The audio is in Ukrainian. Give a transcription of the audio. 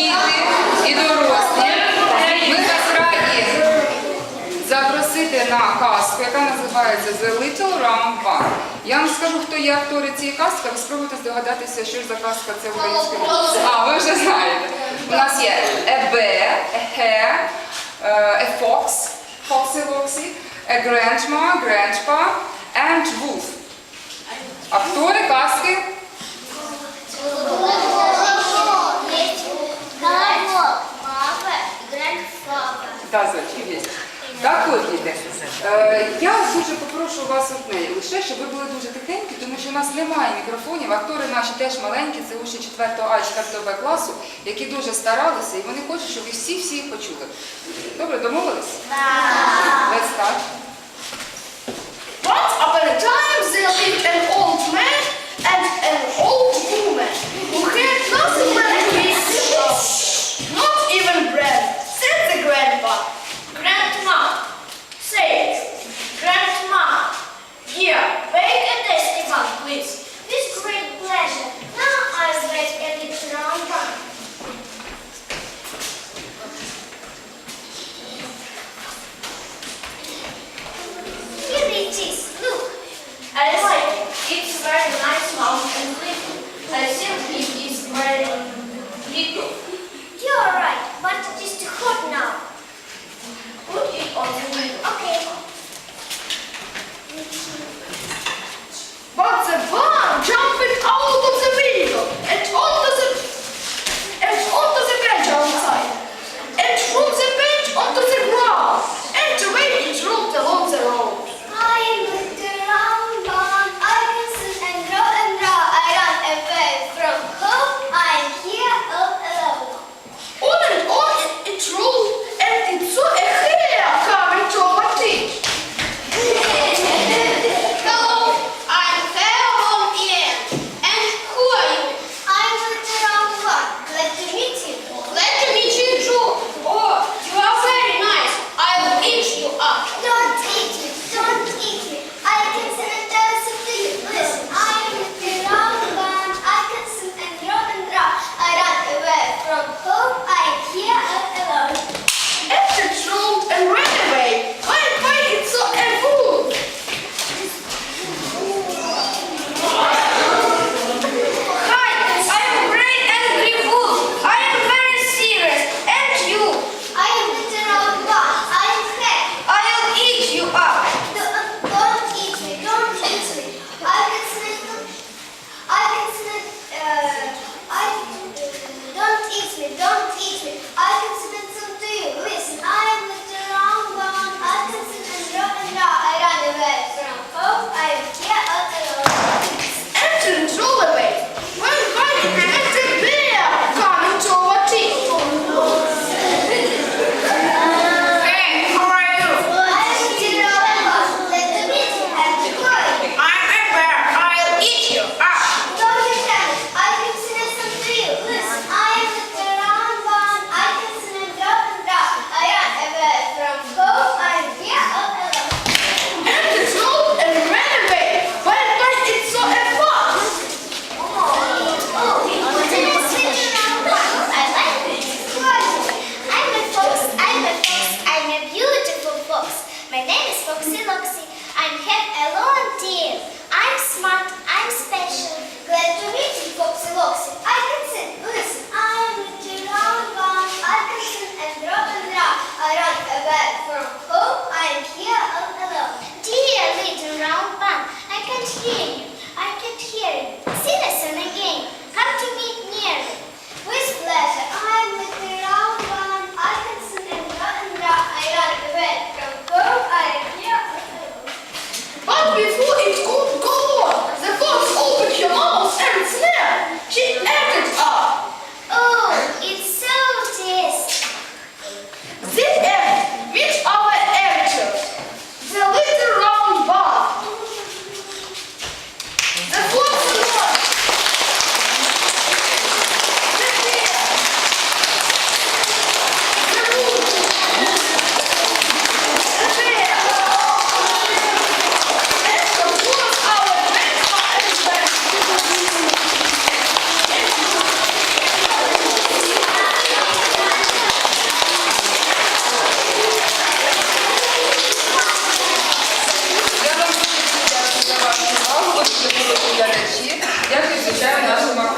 діти і дорослі. Ми вас раді запросити на казку, яка називається The Little Round One. Я вам скажу, хто є актори цієї казки, ви спробуйте здогадатися, що ж за казка це українська. А, ви вже знаєте. У нас є Ебе, Ехе, Ефокс, Фоксі Воксі, Гренчма, Гренчпа, Енд Вуф. Актори казки. та за чивість. Так, от діти, е, я дуже попрошу вас одне, лише щоб ви були дуже тихенькі, тому що у нас немає мікрофонів. Актори наші теж маленькі, це учні 4 А і 4 Б класу, які дуже старалися, і вони хочуть, щоб ви всі всі їх почули. Добре, домовились? Так. My name is Foxy Loxy. I'm have a long tail. I'm smart. I'm special. Glad to meet you, Foxy Loxy. I як вивчаємо нашу морфологію.